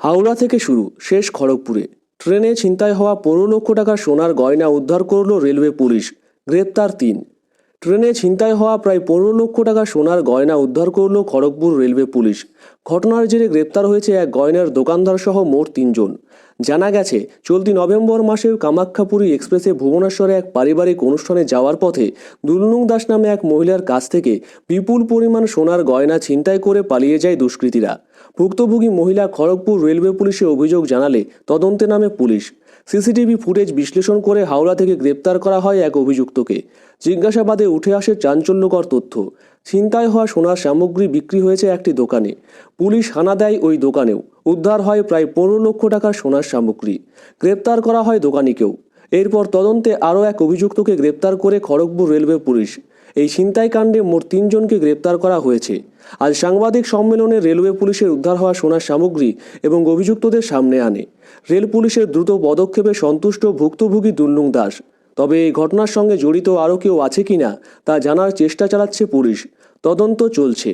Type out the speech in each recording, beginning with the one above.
হাওড়া থেকে শুরু, শেষ খড়গপুরে। ট্রেনে ছিনতাই হওয়া পনেরো লক্ষ টাকা সোনার গয়না উদ্ধার করল রেলওয়ে পুলিশ, গ্রেপ্তার তিন। ট্রেনে ছিনতাই হওয়া প্রায় পনেরো লক্ষ টাকা সোনার গয়না উদ্ধার করল খড়গপুর রেলওয়ে পুলিশ। ঘটনার জেরে গ্রেপ্তার হয়েছে এক গয়নার দোকানদার সহ মোট তিনজন। জানা গেছে, চলতি নভেম্বর মাসের কামাখ্যাপুরী এক্সপ্রেসে ভুবনেশ্বরে এক পারিবারিক অনুষ্ঠানে যাওয়ার পথে দুলনুং দাস নামে এক মহিলার কাছ থেকে বিপুল পরিমাণ সোনার গয়না ছিনতাই করে পালিয়ে যায় দুষ্কৃতীরা। ভুক্তভোগী মহিলা খড়গপুর রেলওয়ে পুলিশে অভিযোগ জানালে তদন্তে নামে পুলিশ। সিসিটিভি ফুটেজ বিশ্লেষণ করে হাওড়া থেকে গ্রেপ্তার করা হয় এক অভিযুক্তকে। জিজ্ঞাসাবাদে উঠে আসে চাঞ্চল্যকর তথ্য। ছিনতাই হওয়া সোনার সামগ্রী বিক্রি হয়েছে একটি দোকানে। পুলিশ হানা দেয় ওই দোকানেও। উদ্ধার হয় প্রায় পনেরো লক্ষ টাকার সোনার সামগ্রী। গ্রেপ্তার করা হয় দোকানিকেও। এরপর তদন্তে আরও এক অভিযুক্তকে গ্রেপ্তার করে খড়গপুর রেলওয়ে পুলিশ। এই ছিনতাই কাণ্ডে মোট তিনজনকে গ্রেপ্তার করা হয়েছে। আজ সাংবাদিক সম্মেলনে রেলওয়ে পুলিশের উদ্ধার হওয়া সোনার সামগ্রী এবং অভিযুক্তদের সামনে আনে। রেল পুলিশের দ্রুত পদক্ষেপে সন্তুষ্ট ভুক্তভোগী দুল্লুং দাস। তবে এই ঘটনার সঙ্গে জড়িত আরও কেউ আছে কিনা তা জানার চেষ্টা চালাচ্ছে পুলিশ। তদন্ত চলছে।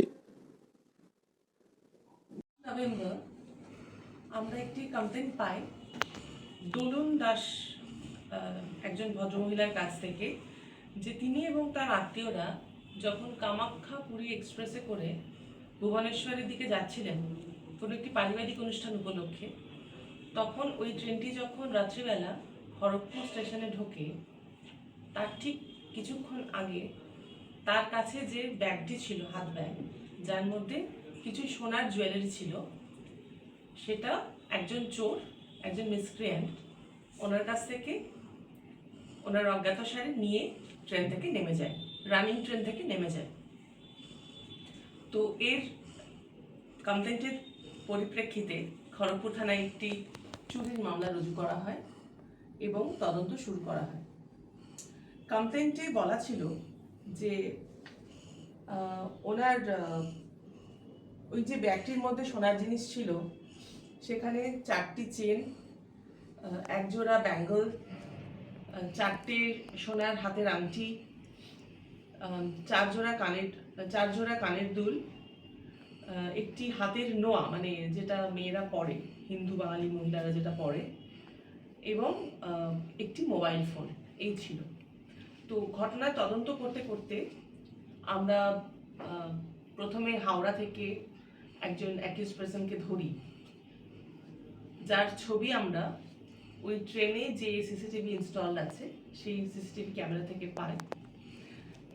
আমরা একটি কমপ্লেন পাই। দোলন দাস একজন ভদ্রমহিলার কাছ থেকে, যে তিনি এবং তার আত্মীয়রা যখন কামাখ্যা পুরী এক্সপ্রেসে করে ভুবনেশ্বরের দিকে যাচ্ছিলেন, কোনো একটি পারিবারিক অনুষ্ঠান উপলক্ষে, তখন ওই ট্রেনটি যখন রাত্রিবেলা খড়গপুর স্টেশনে ঢোকে তার ঠিক কিছুক্ষণ আগে তার কাছে যে ব্যাগটি ছিল, হাত ব্যাগ, যার মধ্যে কিছু সোনার জুয়েলারি ছিল, সেটা একজন চোর, একজন মিসক্রিয়েন্ট ওনার কাছ থেকে, ওনার অজ্ঞাতসারে নিয়ে ট্রেন থেকে নেমে যায় রানিং ট্রেন থেকে নেমে যায়। তো এর কমপ্লেন্টের পরিপ্রেক্ষিতে খড়গপুর থানায় একটি চুরির মামলা রুজু করা হয়। এবং তদন্ত শুরু করা হয়। কমপ্লেন্টে বলা ছিল যে ওনার ওই যে ব্যাগটির মধ্যে সোনার জিনিস ছিল সেখানে চারটি চেন আহ, এক জোড়া ব্যাঙ্গল চারটে সোনার হাতের আংটি চার জোড়া কানের চার জোড়া কানের দুল একটি হাতের নোয়া মানে যেটা মেয়েরা পরে হিন্দু বাঙালি মহিলারা যেটা পরে এবং একটি মোবাইল ফোন, এই ছিল। তো ঘটনার তদন্ত করতে করতে আমরা প্রথমে হাওড়া থেকে একজন অ্যাকিউজ পার্সনকে ধরি। যার ছবি আমরা ওই ট্রেনে যে সিসিটিভি ইনস্টল আছে, সেই সিসিটিভি ক্যামেরা থেকে পাই।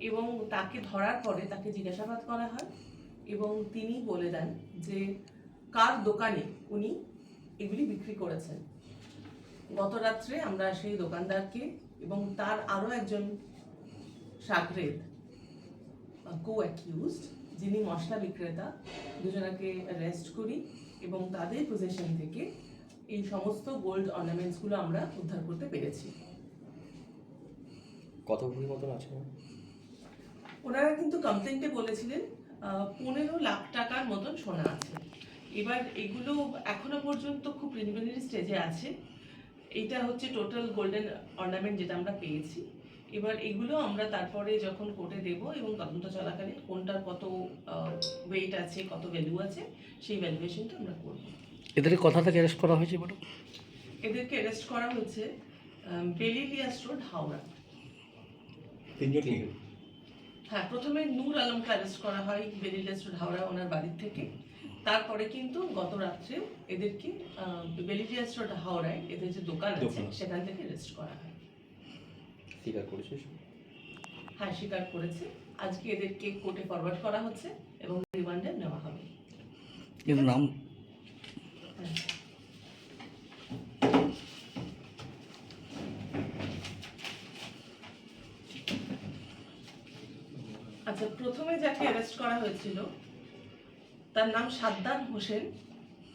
এবং তাকে ধরার পরে তাকে জিজ্ঞাসাবাদ করা হয় এবং তিনি বলে দেন যে, কার দোকানে উনি এগুলি বিক্রি করেছেন? গত রাত্রে আমরা সেই দোকানদারকে এবং তার আরও একজন সাকরেদ কো অ্যাকিউজড যিনি মশলা বিক্রেতা দুজনাকে অ্যারেস্ট করি এবং তাদের পজিশন থেকে এই সমস্ত গোল্ড অর্নামেন্টসগুলো আমরা উদ্ধার করতে পেরেছি। কত ভরি মতন আছে? ওনারা কিন্তু কমপ্লেন্টে বলেছিলেন পনেরো লাখ টাকার মতন সোনা আছে। এবার এগুলো এখনও পর্যন্ত খুব প্রিলিমিনারি স্টেজে আছে। এইটা হচ্ছে টোটাল গোল্ডেন অর্নামেন্ট যেটা আমরা পেয়েছি। এবার এগুলো আমরা তারপরে যখন কোর্টে দেব এবং তদন্ত চলাকালীন কোনটার কত ওয়েট আছে কত ভ্যালু আছে সেই ভ্যালুয়েশনটা আমরা করব। এদেরকে কথা থেকে অ্যারেস্ট করা হয়েছে বলো? এদেরকে অ্যারেস্ট করা হয়েছে বেলিলিয়াস রোড হাওড়া। তিনজন হ্যাঁ প্রথমে নূর আলমকে অ্যারেস্ট করা হয় বেলিলিয়াস হাওড়া ওনার বাড়ির থেকে। তারপরে কিন্তু গত রাত্রে এদেরকে বেলিলিয়াস রোড হাওড়ায় এদের যে দোকান আছে সেখান থেকে অ্যারেস্ট করা হয়। স্বীকার করেছিস হ্যাঁ স্বীকার করেছে। আজকে এদেরকে কোর্টে ফরওয়ার্ড করা হচ্ছে এবং রিমান্ডে নেওয়া হবে। এর নাম আচ্ছা প্রথমে যাকে অ্যারেস্ট করা হয়েছিল, তার নাম সাদ্দাম হোসেন।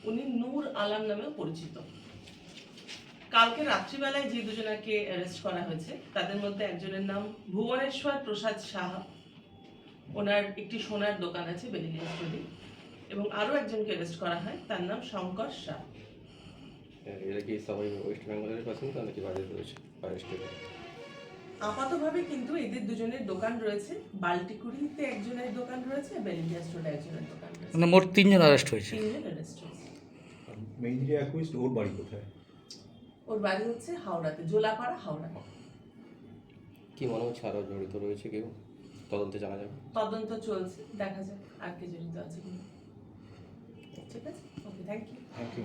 উনি নূর আলম নামেও পরিচিত। কালকে রাত্রিবেলায় যে দুজনাকে অ্যারেস্ট করা হয়েছে, তাদের মধ্যে একজনের নাম ভুবনেশ্বর প্রসাদ সাহা। ওনার একটি সোনার দোকান আছে বেলিলিয়া স্টোরি। এবং আরও একজনকে অ্যারেস্ট করা হয়, তার নাম শঙ্কর শাহ। এরা কি সবাই ওয়েস্ট বেঙ্গলের তো নাকি বাইরে রয়েছে আপাতভাবে কিন্তু এদের দুজনের দোকান রয়েছে। বাল্টিকুড়িতে একজনের দোকান রয়েছে বেলিলিয়া স্টোরে একজনের দোকান রয়েছে। মানে মোট তিনজন অ্যারেস্ট হয়েছে। তিনজন অ্যারেস্ট হয়েছে। মেহেন্দি অ্যাকুইস্ট ওর বাড়ি কোথায়? ওর বাড়ি হচ্ছে হাওড়াতে জোলাপাড়া হাওড়া। কি মনে হচ্ছে আরও জড়িত রয়েছে কেউ? তদন্তে জানা যাবে। তদন্ত চলছে দেখা যাক আর কে জড়িত আছে কিনা। ঠিক আছে? Okay thank you thank you